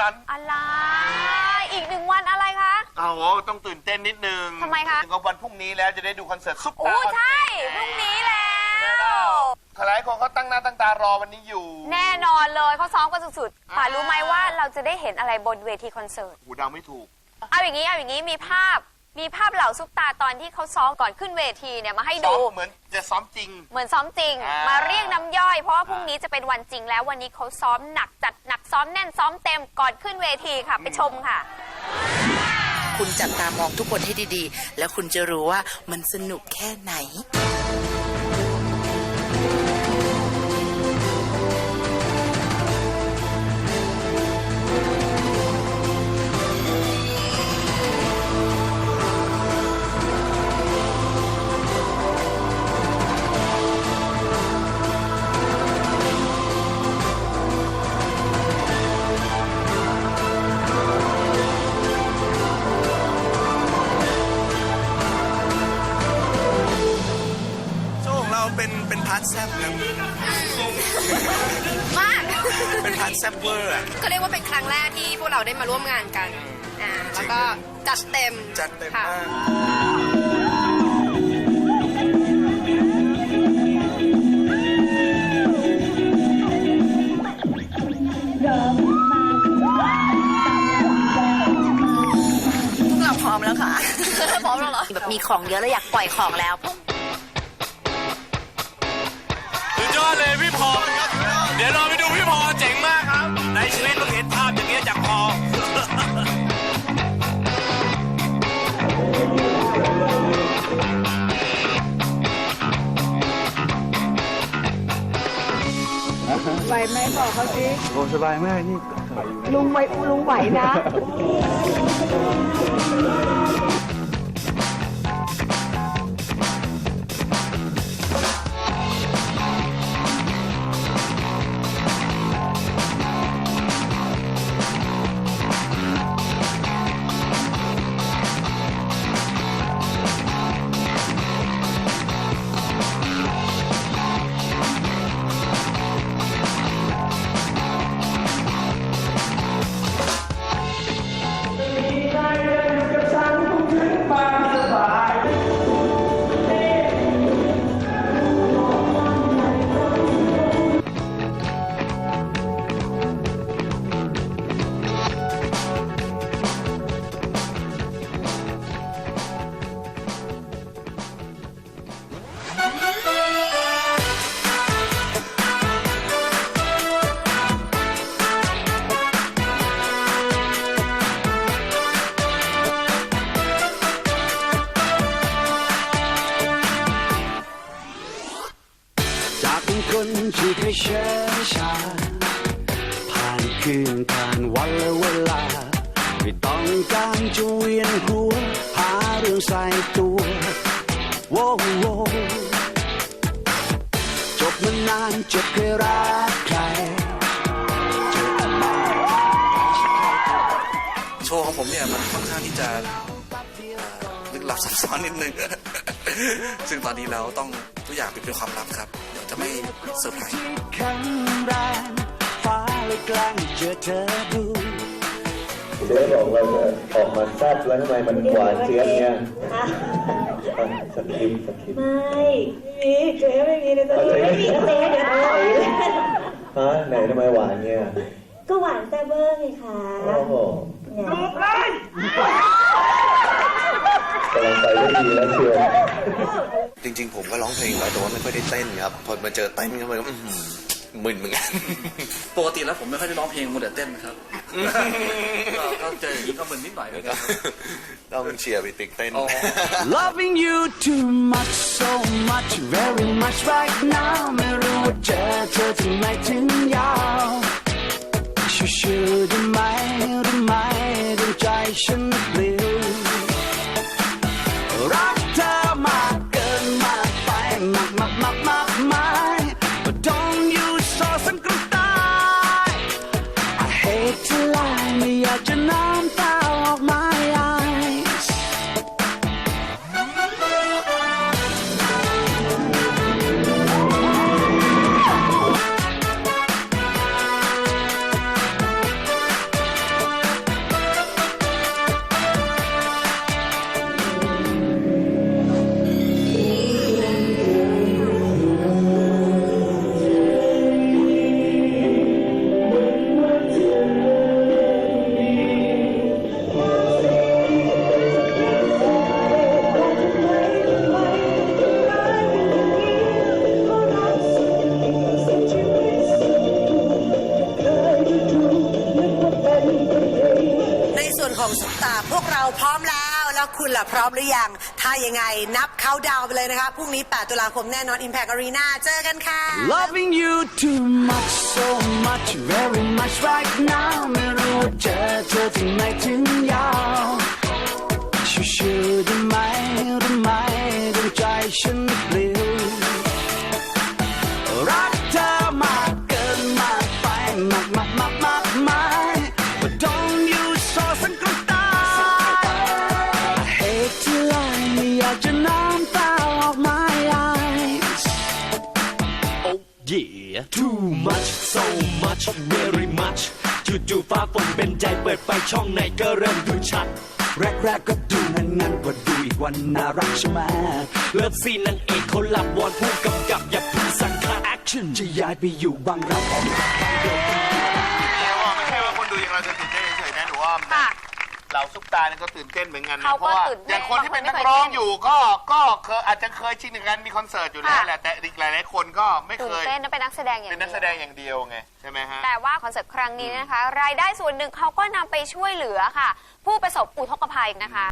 นั้น อะไร อีกหนึ่งวันอะไรคะเอาต้องตื่นเต้นนิดนึงทำไมคะ ถึงกับวันพรุ่งนี้แล้วจะได้ดูคอนเสิร์ตซุปโอ้ตาร์ใช่ พรุ่งนี้แล้ว หลายคนเขาตั้งหน้าตั้งตารอวันนี้อยู่ แน่นอนเลยเขาซ้อมกันสุดๆป่ารู้ไหมว่าเราจะได้เห็นอะไรบนเวทีคอนเสิร์ตหูเดาไม่ถูก เอาอย่างนี้เอาอย่างนี้มีภาพ มีภาพเหล่าซุปตาตอนที่เขาซ้อมก่อนขึ้นเวทีเนี่ยมาให้ซ้อดู มเหมือนจะซ้อมจริง เหมือนซ้อมจริง อ่าม มาเรียกน้ำย่อย เพราะว่าพรุ่งนี้จะเป็นวันจริงแล้ววันนี้เขาซ้อมหนักจัดหนักซ้อมแน่นซ้อมเต็มก่อนขึ้นเวทีค่ะไปชมค่ะ คุณจับตามองทุกคนให้ดีๆ แล้วคุณจะรู้ว่ามันสนุกแค่ไหนโเป็นเป็นพาร์ทแซบครับมาก เป็นพาร์ทแซบเวอร์อะ ก็เรียกว่าเป็นครั้งแรกที่พวกเราได้มาร่วมงานกันอ่าแล้วก็จัดเต็มจัดเต็มค่ะ มาก พวกเราพร้อมแล้วค่ะ พร้อมแล้วเหรอ แบบมีของเยอะแล้วอยากปล่อยของแล้วสุด อดเลยพี่พอเดี๋ยวเราไปดูพี่พอเจ๋งมากครับ ในชีวิตต้องเห็นภาพอย่างเงี้ยจากพอไหวไหมบอกเขาสิโอ้สบายมากนี่ลุงไหวลุงไหวนะ เชื่อชาผ่านคืนผ่านวันและเวลา ไม่ต้องการจะเวียนหัว หาเรื่องใส่ตัวโว้โวจบมานานจบเคยรักใครโชว์ของผมเนี่ยมันค่อนข้างที่จะลึกลับซับซ้อนนิดนึง ซึ่งตอนนี้เราต้องทุกอย่างเป็นความลับครับ เดี๋ยวจะไม่เซอร์ไพรส์แข็งแรงฟ้าเลยแกล้งเจอเธอดูเจ๊บอกเราจะออกมาแซ่บแล้วทำไมมันหวานเจี๊ยบเนี่ยอะสคริปต์สคริปต์ไม่มีเจ๊ไม่มีเลยตอนนี้ไม่มีเจ๊เดี๋ยวอร่อยฮะไหนทำไมหวานเนี่ย ก็หวานแซ่บเวอร์ไงคะโอ้โหเนี่ย กำลังไปได้ดีแล้วเชียวจริง ๆ ผมก็ร้องเพลงแล้วแต่ว่าไม่ค่อยได้เต้นครับ พอมาเจอเต้นก็มันก็อื้อหือมึนเหมือนกัน ปกติแล้วผมไม่ค่อยได้ร้องเพลงมัวแต่เต้นนะครับก็ก็เจออย่างนี้ก็มึนนิดหน่อยเหมือนกันต้องเชียร์ไปติ๊กเต้น อ๋อ Loving you too much so much very much right now ไม่รู้ว่าเจอเธอที่ไหนถึงยาวชื่อชื่อได้ไหมได้ไหมดวงใจฉันปลิวรั ของซุปตาพวกเราพร้อมแล้วแล้วคุณล่ะพร้อมหรือยัง ถ้ายังไงนับเขาดาวไปเลยนะคะพรุ่งนี้ 8 ตุลาคมแน่นอน Impact Arena เจอกันค่ะ Loving you too much so much very much right now ไม่รู้ว่าเจอเธอที่ไหนถึงยาวชิวๆได้ไหมได้ไหมดวงใจฉันเปลิวรั yeah too much so much very much จู่ๆฟ้าฝนเป็นใจเปิดไฟช่องไหนก็เริ่มดูชัด แรกๆก็ดูงั้นงั้นๆพอดูอีกวันน่ารักใช่ไหมเลิฟซีนนางเอกเขาหลับวอนผู้กำกับอย่าเพึ่งสั่งค่าแอคชั่นจะย้ายไปอยู่บางรักแต่ว่าไม่ใช่ว่าคนดูอย่างเราจะตื่นเต้นเฉยๆนะหนูว่า ค่ะ เราซุปตาเนี่ยก็ตื่นเต้นเหมือนกันนะเขาก็เพราะว่าตื่นเต้นอย่างคนที่เป็นนักบางคนไม่เคยร้องเต้นอยู่ก็ก็เคยอาจจะเคยชินกับการมีคอนเสิร์ตอยู่แล้วค่ะ แหละแต่อีกหลายๆคนก็ไม่ตื่เคนยเต้นและเป็นนักแสดงอย่างเป็นนักเดีแสยวดงอย่างเดียวไงใช่ไหมฮะ แต่ว่าคอนเสิร์ตครั้งนี้นะคะ รายได้ส่วนหนึ่งเขาก็นำไปช่วยเหลือค่ะ ผู้ประสบอุทกภัยนะคะ